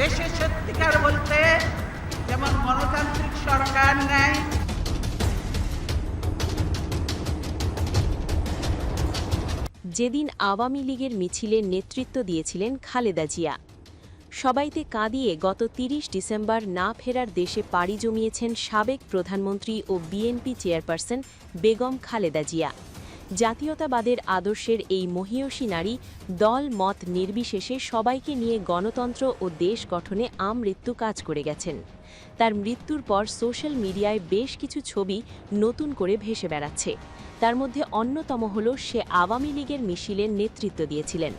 দেশে সত্যিকার বলতে যেমন গণতান্ত্রিক সরকার নেয়, যেদিন আওয়ামী লীগের মিছিলে নেতৃত্ব দিয়েছিলেন খালেদা জিয়া। সবাইতে কাঁদিয়ে গত ৩০ ডিসেম্বর না ফেরার দেশে পাড়ি জমিয়েছেন সাবেক প্রধানমন্ত্রী ও বিএনপি চেয়ারপারসন বেগম খালেদা জিয়া। জাতীয়তাবাদের আদর্শের এই মহীয়সী নারী দল, মত নির্বিশেষে সবাইকে নিয়ে গণতন্ত্র ও দেশ গঠনে আমৃত্যু কাজ করে গেছেন। তার মৃত্যুর পর সোশ্যাল মিডিয়ায় বেশ কিছু ছবি নতুন করে ভেসে বেড়াচ্ছে। তার মধ্যে অন্যতম হল সে আওয়ামী লীগের মিছিলের নেতৃত্ব দিয়েছিলেন।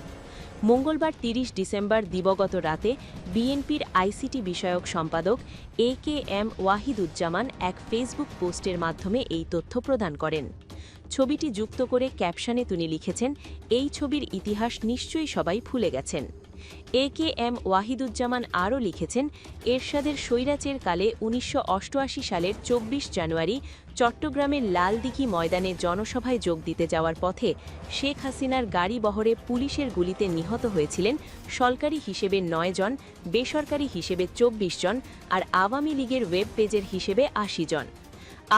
মঙ্গলবার ৩০ ডিসেম্বর দিবগত রাতে বিএনপির আইসিটি বিষয়ক সম্পাদক এ কে এম ওয়াহিদুজ্জামান এক ফেসবুক পোস্টের মাধ্যমে এই তথ্য প্রদান করেন। ছবিটি যুক্ত করে ক্যাপশনে তিনি লিখেছেন, এই ছবির ইতিহাস নিশ্চয়ই সবাই ভুলে গেছেন। এ কে এম ওয়াহিদুজ্জামান আরও লিখেছেন, এরশাদের স্বৈরাচের কালে উনিশশো অষ্টআশি সালের ২৪ জানুয়ারি চট্টগ্রামের লালদিঘি ময়দানে জনসভায় যোগ দিতে যাওয়ার পথে শেখ হাসিনার গাড়ি বহরে পুলিশের গুলিতে নিহত হয়েছিলেন সরকারি হিসেবে নয় জন, বেসরকারি হিসেবে ২৪ জন আর আওয়ামী লীগের ওয়েব পেজের হিসেবে আশি জন।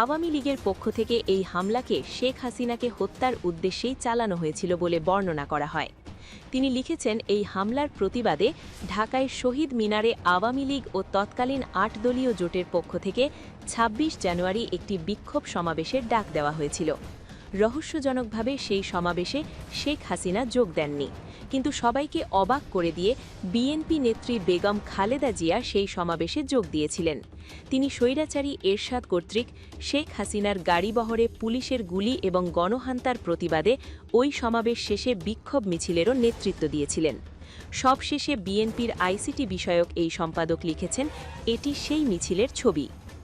আওয়ামী লীগের পক্ষ থেকে এই হামলাকে শেখ হাসিনাকে হত্যার উদ্দেশ্যেই চালানো হয়েছিল বলে বর্ণনা করা হয়। তিনি লিখেছেন, এই হামলার প্রতিবাদে ঢাকায় শহীদ মিনারে আওয়ামী লীগ ও তৎকালীন আট দলীয় জোটের পক্ষ থেকে ২৬ জানুয়ারি একটি বিক্ষোভ সমাবেশের ডাক দেওয়া হয়েছিল। রহস্যজনকভাবে সেই সমাবেশে শেখ হাসিনা যোগ দেননি। কিন্তু সবাইকে অবাক করে দিয়ে বিএনপি নেত্রী বেগম খালেদা জিয়া সেই সমাবেশে যোগ দিয়েছিলেন। তিনি স্বৈরাচারী এরশাদ কর্তৃক শেখ হাসিনার গাড়িবহরে পুলিশের গুলি এবং গণহান্তার প্রতিবাদে ওই সমাবেশ শেষে বিক্ষোভ মিছিলেরও নেতৃত্ব দিয়েছিলেন। সবশেষে বিএনপির আইসিটি বিষয়ক এই সম্পাদক লিখেছেন, এটি সেই মিছিলের ছবি।